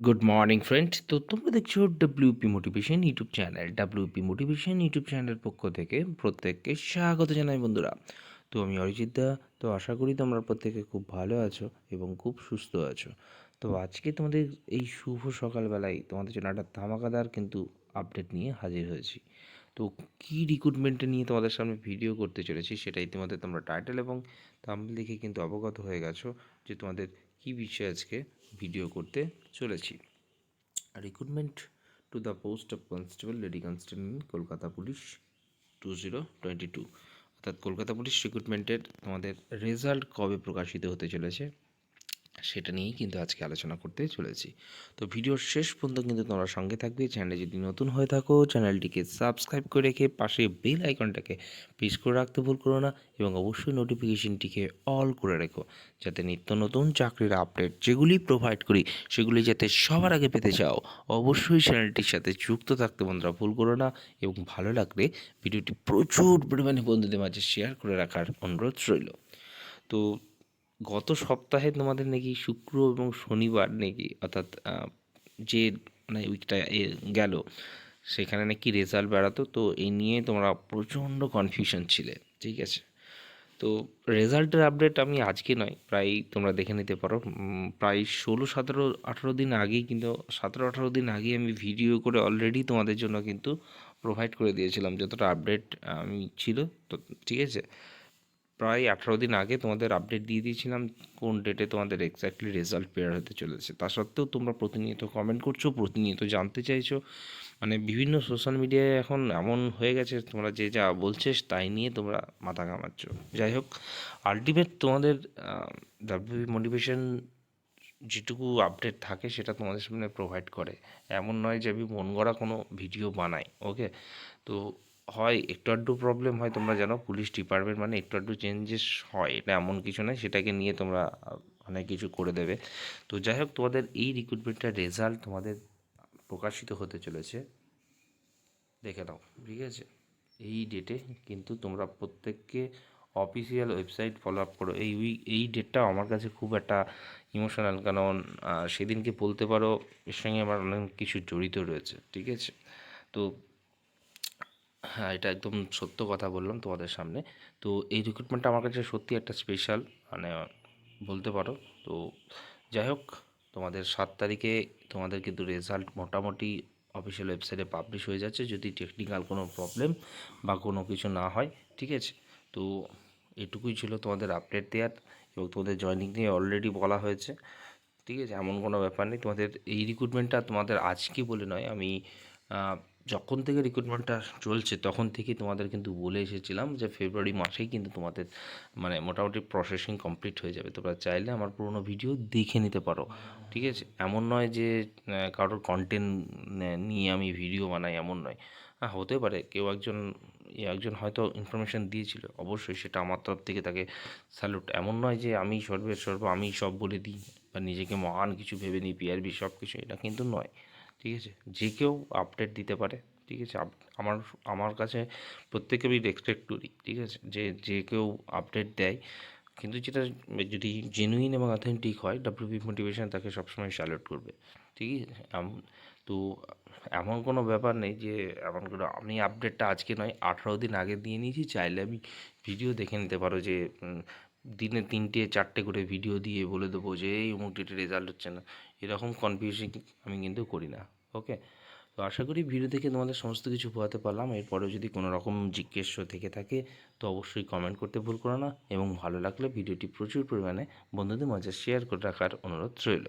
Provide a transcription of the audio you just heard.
Good morning friend তো তোমরা দেখছ WP motivation YouTube channel WP motivation YouTube চ্যানেলের পক্ষ থেকে প্রত্যেককে স্বাগত জানাই, বন্ধুরা। তো আমি অরিজিৎ দা, তো আশা করি তোমরা প্রত্যেকে খুব ভালো আছো এবং খুব সুস্থ আছো। তো আজকে তোমাদের এই শুভ সকালবেলায় তোমাদের জন্য একটা ধামাকাদার কিন্তু আপডেট নিয়ে হাজির হয়েছি। তো কী রিক্রুটমেন্টে নিয়ে তোমাদের সামনে ভিডিও করতে চলেছি সেটা ইতিমধ্যে তোমরা টাইটেল এবং থাম্বনেল দেখে কিন্তু অবগত হয়ে গেছো যে তোমাদের কী বিষয়ে আজকে ভিডিও করতে চলেছি। Recruitment to the post of constable lady constable Kolkata police two zero twenty two অর্থাৎ কলকাতা পুলিশ রিক্রুটমেন্টের আমাদের রেজাল্ট কবে প্রকাশিত হতে চলেছে? সেটা নিয়েই কিন্তু আজকে আলোচনা করতে চলেছি। তো ভিডিওর শেষ পর্যন্ত কিন্তু তোমরা সঙ্গে থাকবে। চ্যানেলে যদি নতুন হয়ে থাকো, চ্যানেলটিকে সাবস্ক্রাইব করে রেখে পাশে বেল আইকনটাকে প্রেস করে রাখতে ভুল করো না এবং অবশ্যই নোটিফিকেশনটিকে অল করে রেখো। যাতে নিত্য নতুন চাকরির আপডেট যেগুলি প্রোভাইড করি, সেগুলি যাতে সবার আগে পেতে চাও, অবশ্যই চ্যানেলটির সাথে যুক্ত থাকতে বন্ধুরা ভুল করো না এবং ভালো লাগলে ভিডিওটি প্রচুর পরিমাণে বন্ধুদের মাঝে শেয়ার করে রাখার অনুরোধ রইল। তো গত সপ্তাহে তোমাদের নাকি শুক্র এবং শনিবার নাকি অর্থাৎ যে মানে উইকটা গেল, সেখানে নাকি রেজাল্ট বেড়াতো। তো এই নিয়ে তোমরা প্রচণ্ড কনফিউশন ছিলে, ঠিক আছে? তো রেজাল্টের আপডেট আমি আজকে নয়, প্রায় তোমরা দেখে নিতে পারো। প্রায় ষোলো, সতেরো, আঠেরো দিন আগেই কিন্তু, সতেরো, আঠেরো দিন আগেই আমি ভিডিও করে অলরেডি তোমাদের জন্য কিন্তু প্রোভাইড করে দিয়েছিলাম, যতটা আপডেট আমি ছিল, তো, ঠিক আছে? প্রায় আঠারো দিন আগে তোমাদের আপডেট দিয়ে দিয়েছিলাম কোন ডেটে তোমাদের এক্স্যাক্টলি রেজাল্ট বের হতে চলেছে। তা সত্ত্বেও তোমরা প্রতিনিয়ত কমেন্ট করছ, প্রতিনিয়ত জানতে চাইছো। মানে বিভিন্ন সোশ্যাল মিডিয়ায় এখন এমন হয়ে গেছে, তোমরা যে যা বলছে তাই নিয়ে তোমরা মাথা ঘামাচ্ছ। যাই হোক আলটিমেট তোমাদের ডাব্লিউবি মোটিভেশন যেটুকু আপডেট থাকে সেটা তোমাদের সামনে প্রোভাইড করে। এমন নয় যে আমি মন গড়া কোনো ভিডিও বানাই ওকে তো হয়, একটু আধটু প্রবলেম হয়, তোমরা জানো পুলিশ ডিপার্টমেন্ট মানে একটু আধটু চেঞ্জেস হয়। এটা এমন কিছু নয়, সেটাকে নিয়ে তোমরা অনেক কিছু করে দেবে। তো যাই হোক, তোমাদের এই রিক্রুটমেন্টের রেজাল্ট তোমাদের প্রকাশিত হতে চলেছে। দেখে নাও, ঠিক আছে? এই ডেটে কিন্তু তোমরা প্রত্যেককে অফিসিয়াল ওয়েবসাইট ফলো আপ করো। এই উইক এই ডেটটা আমার কাছে খুব একটা ইমোশনাল কারণ সেদিনকে বলতে পারো, এর সঙ্গে আমার অনেক কিছু জড়িত রয়েছে, ঠিক আছে? তো হ্যাঁ এটা একদম সত্য কথা বললাম তোমাদের সামনে। তো এই রিক্রুটমেন্টটা আমার কাছে সত্যি একটা স্পেশাল মানে বলতে পারো। তো যাই হোক, তোমাদের সাত তারিখে তোমাদের কিন্তু রেজাল্ট মোটামুটি অফিসিয়াল ওয়েবসাইটে পাবলিশ হয়ে যাচ্ছে। যদি টেকনিক্যাল কোনো প্রবলেম বা কোনো কিছু না হয়, ঠিক আছে? তো এটুকুই ছিল তোমাদের আপডেট দেওয়ার এবং তোমাদের জয়নিং নিয়ে অলরেডি বলা হয়েছে। ঠিক আছে? এমন কোনো ব্যাপার নেই। তোমাদের এই রিক্রুটমেন্টটা তোমাদের আজকে বলে নয়, আমি যখন থেকে রিক্রুটমেন্টটা চলছে, তখন থেকে তোমাদের কিন্তু বলে এসেছিলাম যে ফেব্রুয়ারি মাসেই কিন্তু তোমাদের মানে মোটামুটি প্রসেসিং কমপ্লিট হয়ে যাবে। তোমরা চাইলে আমার পুরোনো ভিডিও দেখে নিতে পারো। ঠিক আছে? এমন নয় যে কারোর কন্টেন্ট নিয়ে আমি ভিডিও বানাই, এমন নয়। হ্যাঁ হতে পারে, কেউ একজন একজন হয়তো ইনফরমেশান দিয়েছিল, অবশ্যই সেটা আমার তরফ থেকে তাকে স্যালুট এমন নয় যে আমি সর্বের সর্ব, আমি সব বলে দিই বা নিজেকে মহান কিছু ভেবে নিই পিআরবি সব কিছু এটা কিন্তু নয়। ঠিক আছে? যে কেউ আপডেট দিতে পারে, ঠিক আছে? আমার আমার কাছে প্রত্যেকে আমি রেসপেক্ট করি, ঠিক আছে? যে যে কেউ আপডেট দেয়, কিন্তু যেটা যদি জেনুইন এবং অথেন্টিক হয় ডাব্লিউপি মোটিভেশন তাকে সবসময় স্যালুট করবে, ঠিক আছে? তো এমন কোনো ব্যাপার নেই যে, এমন কোনো, আমি আপডেটটা আজকে নয়, আঠারো দিন আগে দিয়ে নিয়েছি, চাইলে আমি ভিডিও দেখে নিতে পারো যে দিনে তিনটে, চারটে করে ভিডিও দিয়ে বলে দেবো যে, এই অমুক ডেটে রেজাল্ট হচ্ছে না। এরকম কনফিউশন আমি কিন্তু করি না ওকে তো আশা করি ভিডিও দেখে তোমাদের সমস্ত কিছু বোঝাতে পারলাম। এরপরেও যদি কোনো রকম জিজ্ঞেস থেকে থাকে, তো অবশ্যই কমেন্ট করতে ভুল করো না। এবং ভালো লাগলে ভিডিওটি প্রচুর পরিমাণে বন্ধুদের মাঝে শেয়ার করে রাখার অনুরোধ রইল।